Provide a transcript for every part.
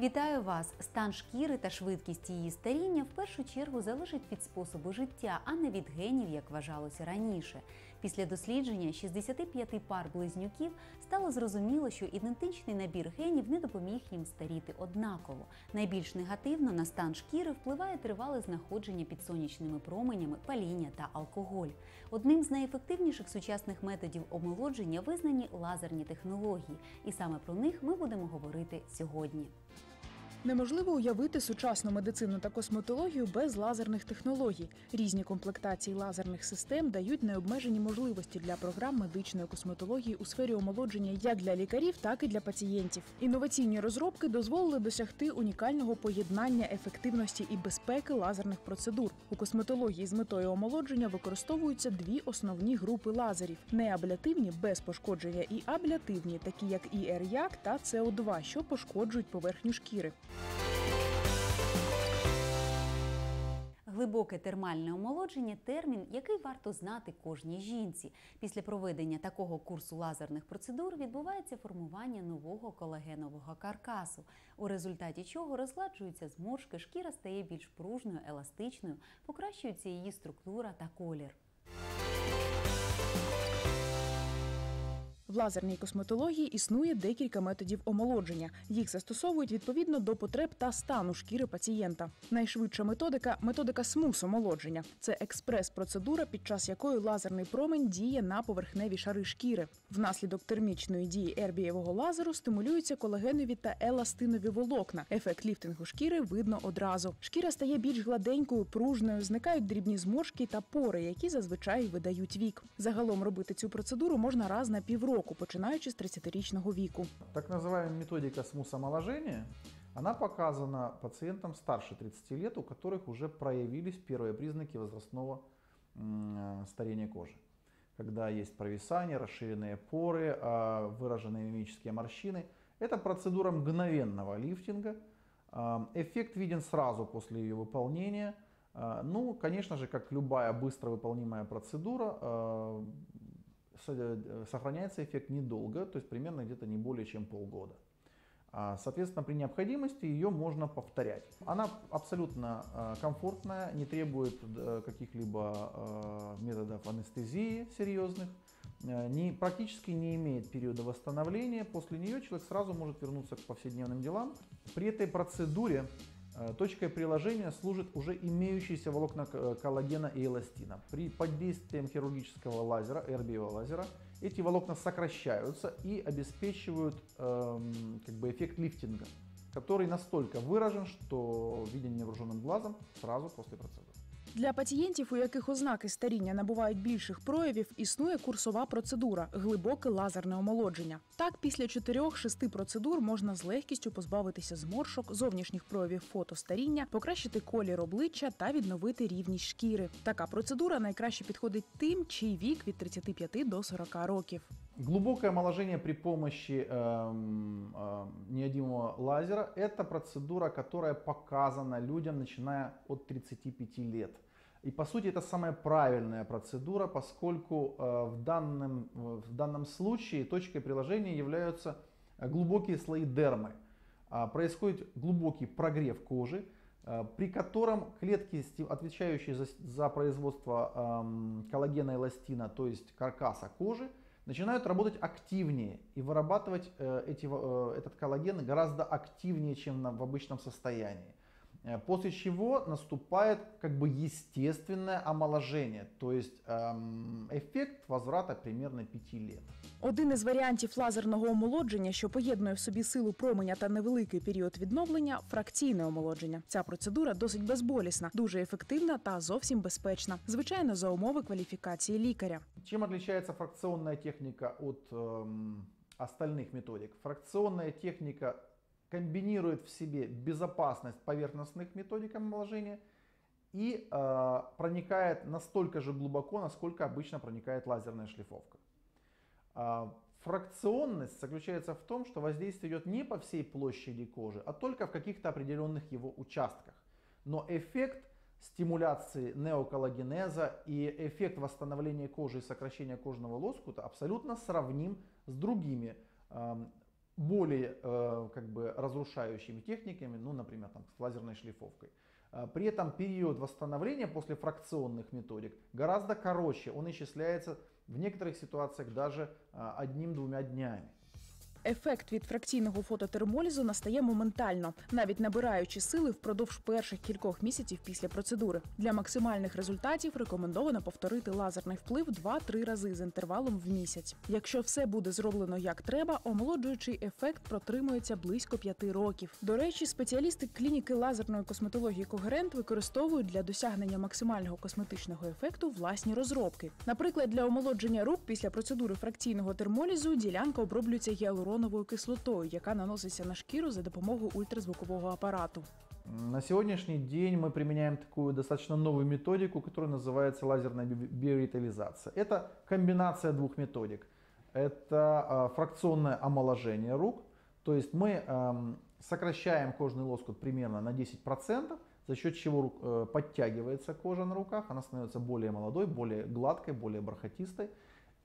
Вітаю вас! Стан шкіри та швидкість її старіння в першу чергу залежить від способу життя, а не від генів, як вважалося раніше. Після дослідження 65 пар близнюків стало зрозуміло, що ідентичний набір генів не допоміг їм старіти однаково. Найбільш негативно на стан шкіри впливає тривале знаходження під сонячними променями, паління та алкоголь. Одним з найефективніших сучасних методів омолодження визнані лазерні технології, і саме про них ми будемо говорити сьогодні. Неможливо уявити сучасну медицину та косметологію без лазерних технологій. Різні комплектації лазерних систем дають необмежені можливості для програм медичної косметології у сфері омолодження як для лікарів, так і для пацієнтів. Інноваційні розробки дозволили досягти унікального поєднання ефективності і безпеки лазерних процедур. У косметології з метою омолодження використовуються дві основні групи лазерів: неаблятивні без пошкодження і аблятивні, такі як ІРЯК та СО2, що пошкоджують поверхню шкіри. Глибоке термальне омолодження термін, який варто знати кожній жінці. Після проведення такого курсу лазерних процедур відбувається формування нового колагенового каркасу, у результаті чого розгладжуються зморшки, шкіра стає більш пружною, еластичною, покращується її структура та колір. В лазерній косметології існує декілька методів омолодження. Їх застосовують відповідно до потреб та стану шкіри пацієнта. Найшвидша методика методика смус омолодження. Це експрес-процедура, під час якої лазерний промень діє на поверхневі шари шкіри. Внаслідок термічної дії ербієвого лазеру стимулюються колагенові та еластинові волокна. Ефект ліфтингу шкіри видно одразу. Шкіра стає більш гладенькою, пружною, зникають дрібні зморшки та пори, які зазвичай видають вік. Загалом робити цю процедуру можна раз на півроку року, починаючи з 30-річного віку. Так называемая методика смус-омоложения, она показана пациентам старше 30 лет, у которых уже проявились первые признаки возрастного м, старения кожи. Когда есть провисание, расширенные поры, а, выраженные мимические морщины. Это процедура мгновенного лифтинга. А, Эффект виден сразу после ее выполнения. А, Ну, конечно же, как любая быстро выполнимая процедура, а, сохраняется эффект недолго, то есть примерно где-то не более чем полгода. А, Соответственно, при необходимости ее можно повторять. Она абсолютно э, комфортная, не требует э, каких-либо э, методов анестезии серьезных, э, не, практически не имеет периода восстановления. После нее человек сразу может вернуться к повседневным делам. При этой процедуре Э, Точкой приложения служит уже имеющиеся волокна э, коллагена и эластина. При под действием хирургического лазера, эрбиевого лазера, эти волокна сокращаются и обеспечивают эм, как бы эффект лифтинга, который настолько выражен, что виден невооруженным глазом сразу после процедуры. Для пацієнтів, у яких ознаки старіння набувають більших проявів, існує курсова процедура глибоке лазерне омолодження. Так, після 4-6 процедур можна з легкістю позбавитися зморшок, зовнішніх проявів фотостаріння, покращити колір обличчя та відновити рівність шкіри. Така процедура найкраще підходить тим, чий вік від 35 до 40 років. Глубокое омоложение при помощи эм, э, неодимого лазера – это процедура, которая показана людям, начиная от 35 лет. И по сути это самая правильная процедура, поскольку э, в, данном, в данном случае точкой приложения являются э, глубокие слои дермы. А, Происходит глубокий прогрев кожи, э, при котором клетки, отвечающие за, за производство эм, коллагена и эластина, то есть каркаса кожи, начинают работать активнее и вырабатывать э, эти, во- э, этот коллаген гораздо активнее, чем на- в обычном состоянии. Э, После чего наступает как бы естественное омоложение, то есть эм, эффект возврата примерно 5 лет. Один із варіантів лазерного омолодження, що поєднує в собі силу променя та невеликий період відновлення фракційне омолодження. Ця процедура досить безболісна, дуже ефективна та зовсім безпечна. Звичайно, за умови кваліфікації лікаря. Чем отличается фракционная техника от эм, остальных методик? Фракционная техника комбинирует в себе безопасность поверхностных методик омоложения и э, проникает настолько же глубоко, насколько обычно проникает лазерная шлифовка. А, Фракционность заключается в том, что воздействие идет не по всей площади кожи, а только в каких-то определенных его участках. Но эффект стимуляции неоколлагенеза и эффект восстановления кожи и сокращения кожного лоскута абсолютно сравним с другими более э, как бы разрушающими техниками, ну, например, там, с лазерной шлифовкой. А, При этом период восстановления после фракционных методик гораздо короче. Он исчисляется в некоторых ситуациях даже а, одним-двумя днями. Ефект від фракційного фототермолізу настає моментально, навіть набираючи сили впродовж перших кількох місяців після процедури. Для максимальних результатів рекомендовано повторити лазерний вплив 2-3 рази з інтервалом в місяць. Якщо все буде зроблено як треба, омолоджуючий ефект протримується близько 5 років. До речі, спеціалісти клініки лазерної косметології Когерент використовують для досягнення максимального косметичного ефекту власні розробки. Наприклад, для омолодження рук після процедури фракційного термолізу ділянка оброблюється гіалуроновою кислотою, яка наноситься на шкіру за допомогою ультразвукового апарату. На сегодняшний день мы применяем такую достаточно новую методику, которая называется лазерная би- биоревитализация. Это комбинация двух методик. Это а, фракционное омоложение рук, то есть мы ам, сокращаем лоскут примерно на 10%, за счет рук- э, подтягивается кожа на руках, она становится более молодой, более гладкой, более бархатистой.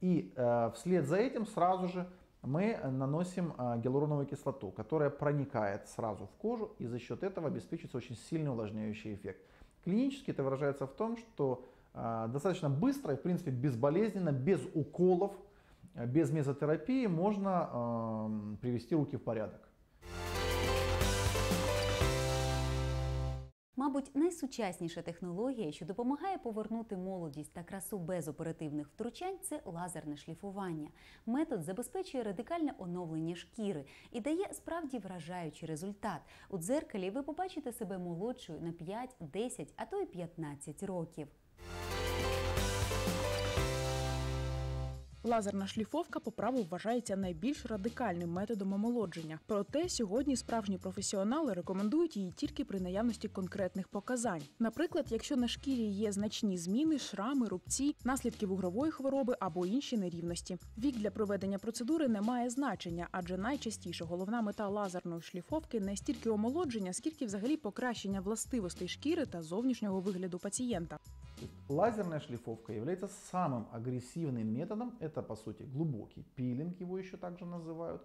И э, вслед за этим сразу же мы наносим а, гиалуроновую кислоту, которая проникает сразу в кожу и за счет этого обеспечивается очень сильный увлажняющий эффект. Клинически это выражается в том, что а, достаточно быстро и в принципе безболезненно, без уколов, а, без мезотерапии можно привести руки в порядок. Мабуть, найсучасніша технологія, що допомагає повернути молодість та красу без оперативних втручань, це лазерне шліфування. Метод забезпечує радикальне оновлення шкіри і дає справді вражаючий результат. У дзеркалі ви побачите себе молодшою на 5, 10, а то й 15 років. Лазерна шліфовка по праву вважається найбільш радикальним методом омолодження. Проте сьогодні справжні професіонали рекомендують її тільки при наявності конкретних показань. Наприклад, якщо на шкірі є значні зміни, шрами, рубці, наслідки вугрової хвороби або інші нерівності. Вік для проведення процедури не має значення, адже найчастіше головна мета лазерної шліфовки не стільки омолодження, скільки взагалі покращення властивостей шкіри та зовнішнього вигляду пацієнта. Лазерная шлифовка является самым агрессивным методом. Это, по сути, глубокий пилинг, его еще также называют.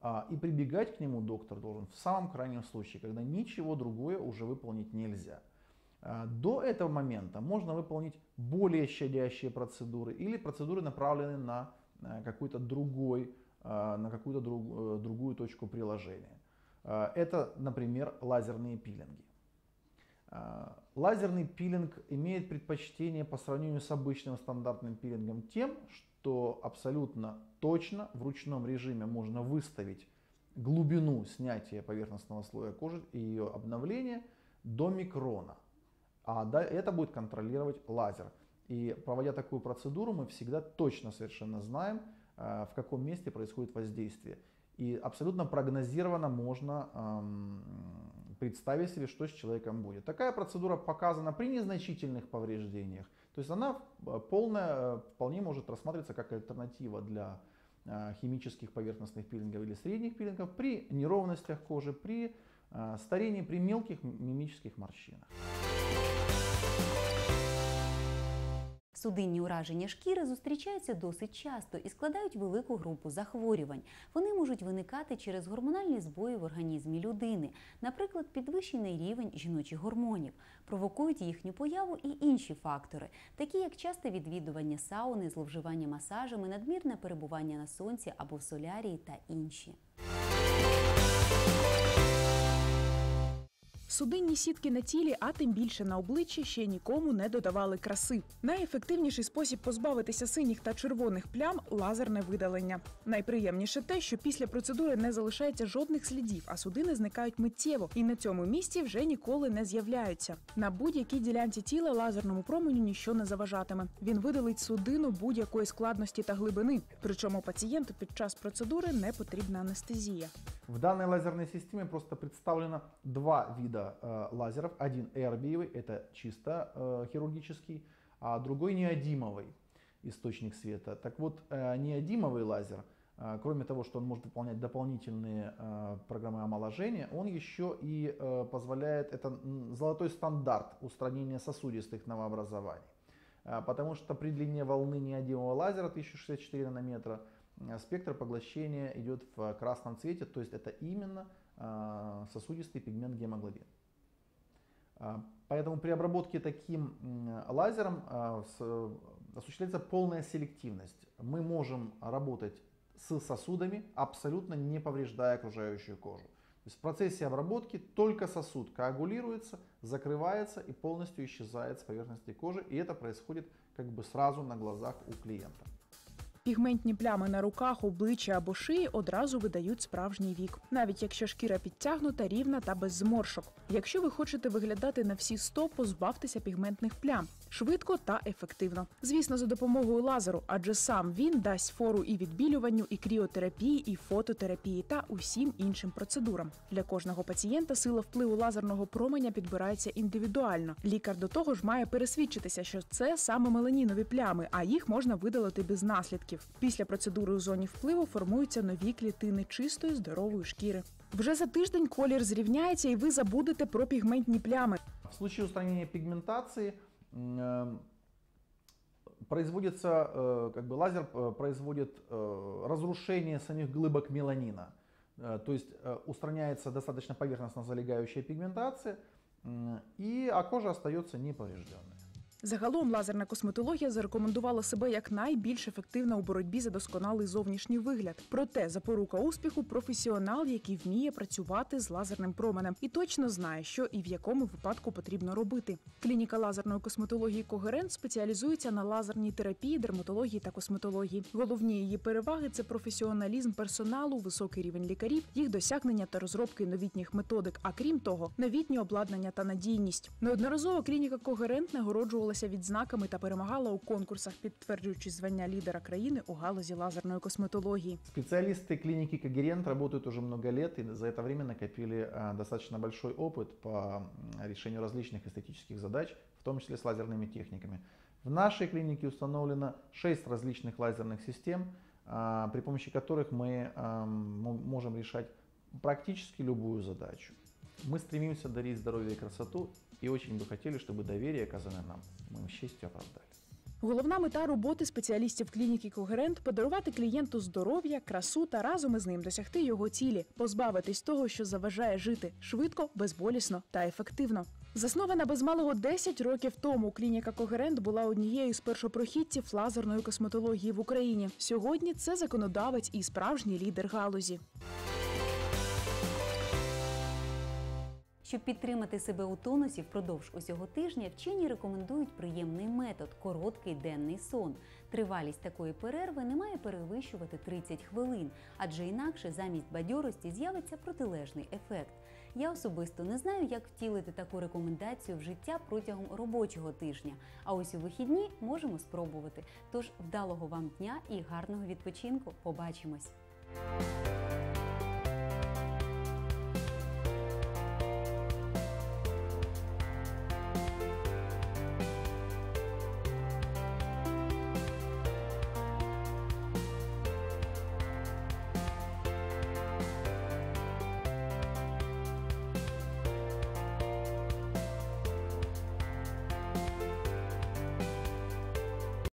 А, И прибегать к нему доктор должен в самом крайнем случае, когда ничего другое уже выполнить нельзя. А, До этого момента можно выполнить более щадящие процедуры или процедуры, направленные на э, какой-то другой, а, на какую-то друг- э, другую точку приложения. Это, например, лазерные пилинги. А, Лазерный пилинг имеет предпочтение по сравнению с обычным стандартным пилингом тем, что абсолютно точно в ручном режиме можно выставить глубину снятия поверхностного слоя кожи и ее обновления до микрона. А это будет контролировать лазер. И проводя такую процедуру, мы всегда точно совершенно знаем, а, в каком месте происходит воздействие. И абсолютно прогнозированно можно представить себе, что с человеком будет. Такая процедура показана при незначительных повреждениях. То есть она э, полная, э, вполне может рассматриваться как альтернатива для э, химических поверхностных пилингов или средних пилингов при неровностях кожи, при старении, при мелких мимических морщинах. Судинні ураження шкіри зустрічаються досить часто і складають велику групу захворювань. Вони можуть виникати через гормональні збої в організмі людини, наприклад, підвищений рівень жіночих гормонів, провокують їхню появу і інші фактори, такі як часте відвідування сауни, зловживання масажами, надмірне перебування на сонці або в солярії та інші. Судинні сітки на тілі, а тим більше на обличчі ще нікому не додавали краси. Найефективніший спосіб позбавитися синіх та червоних плям лазерне видалення. Найприємніше те, що після процедури не залишається жодних слідів, а судини зникають миттєво і на цьому місці вже ніколи не з'являються. На будь-якій ділянці тіла лазерному променю ніщо не заважатиме. Він видалить судину будь-якої складності та глибини. Причому пацієнту під час процедури не потрібна анестезія. В данной лазерной системе просто представлено два вида э, лазеров. Один эрбиевый, это чисто э, хирургический, а другой неодимовый источник света. Так вот, э, неодимовый лазер, э, кроме того, что он может выполнять дополнительные э, программы омоложения, он еще и э, позволяет, это золотой стандарт устранения сосудистых новообразований. А, Потому что при длине волны неодимового лазера 1064 нанометра э, спектр поглощения идет в красном цвете, то есть это именно э, сосудистый пигмент гемоглобин. А, Поэтому при обработке таким лазером осуществляется полная селективность. Мы можем работать с сосудами, абсолютно не повреждая окружающую кожу. То есть в процессе обработки только сосуд коагулируется, закрывается и полностью исчезает с поверхности кожи. И это происходит как бы сразу на глазах у клиента. Пігментні плями на руках, обличчі або шиї одразу видають справжній вік, навіть якщо шкіра підтягнута, рівна та без зморшок. Якщо ви хочете виглядати на всі 100, позбавтеся пігментних плям швидко та ефективно. Звісно, за допомогою лазеру, адже сам він дасть фору і відбілюванню, і кріотерапії, і фототерапії та усім іншим процедурам. Для кожного пацієнта сила впливу лазерного променя підбирається індивідуально. Лікар до того ж має пересвідчитися, що це саме меланінові плями, а їх можна видалити без наслідків. Після процедури у зоні впливу формуються нові клітини чистої здорової шкіри. Вже за тиждень колір зрівняється, і ви забудете про пігментні плями. В случае устранения пигментации м, э, производится, э, как бы лазер э, производит э, разрушение самих глыбок меланина. Э, То есть э, устраняется достаточно поверхностно залегающая пигментация, м, и а кожа остается неповрежденной. Загалом лазерна косметологія зарекомендувала себе як найбільш ефективна у боротьбі за досконалий зовнішній вигляд. Проте запорука успіху професіонал, який вміє працювати з лазерним променем і точно знає, що і в якому випадку потрібно робити. Клініка лазерної косметології Когерент спеціалізується на лазерній терапії, дерматології та косметології. Головні її переваги це професіоналізм персоналу, високий рівень лікарів, їх досягнення та розробки новітніх методик. А крім того, новітнє обладнання та надійність. Неодноразово клініка Когерент нагороджувалася відзнаками та перемагала у конкурсах, підтверджуючи звання лідера країни у галузі лазерної косметології. Специалисты клиники Когерент работают уже много лет и за это время накопили э, достаточно большой опыт по м, решению различных эстетических задач, в том числе с лазерными техниками. В нашей клинике установлено 6 различных лазерных систем, а, при помощи которых мы ам, мо- можем решать практически любую задачу. Мы стремимся дарить здоровье и красоту и очень бы хотели, чтобы доверие, оказанное нам, мы с честью оправдали. Головна мета роботи спеціалістів клініки Когерент подарувати клієнту здоров'я, красу та разом із ним досягти його цілі, позбавитись того, що заважає жити швидко, безболісно та ефективно. Заснована без малого 10 років тому, клініка Когерент була однією з першопрохідців лазерної косметології в Україні. Сьогодні це законодавець і справжній лідер галузі. Щоб підтримати себе у тонусі впродовж усього тижня, вчені рекомендують приємний метод короткий денний сон. Тривалість такої перерви не має перевищувати 30 хвилин, адже інакше замість бадьорості з'явиться протилежний ефект. Я особисто не знаю, як втілити таку рекомендацію в життя протягом робочого тижня. А ось у вихідні можемо спробувати. Тож вдалого вам дня і гарного відпочинку. Побачимось!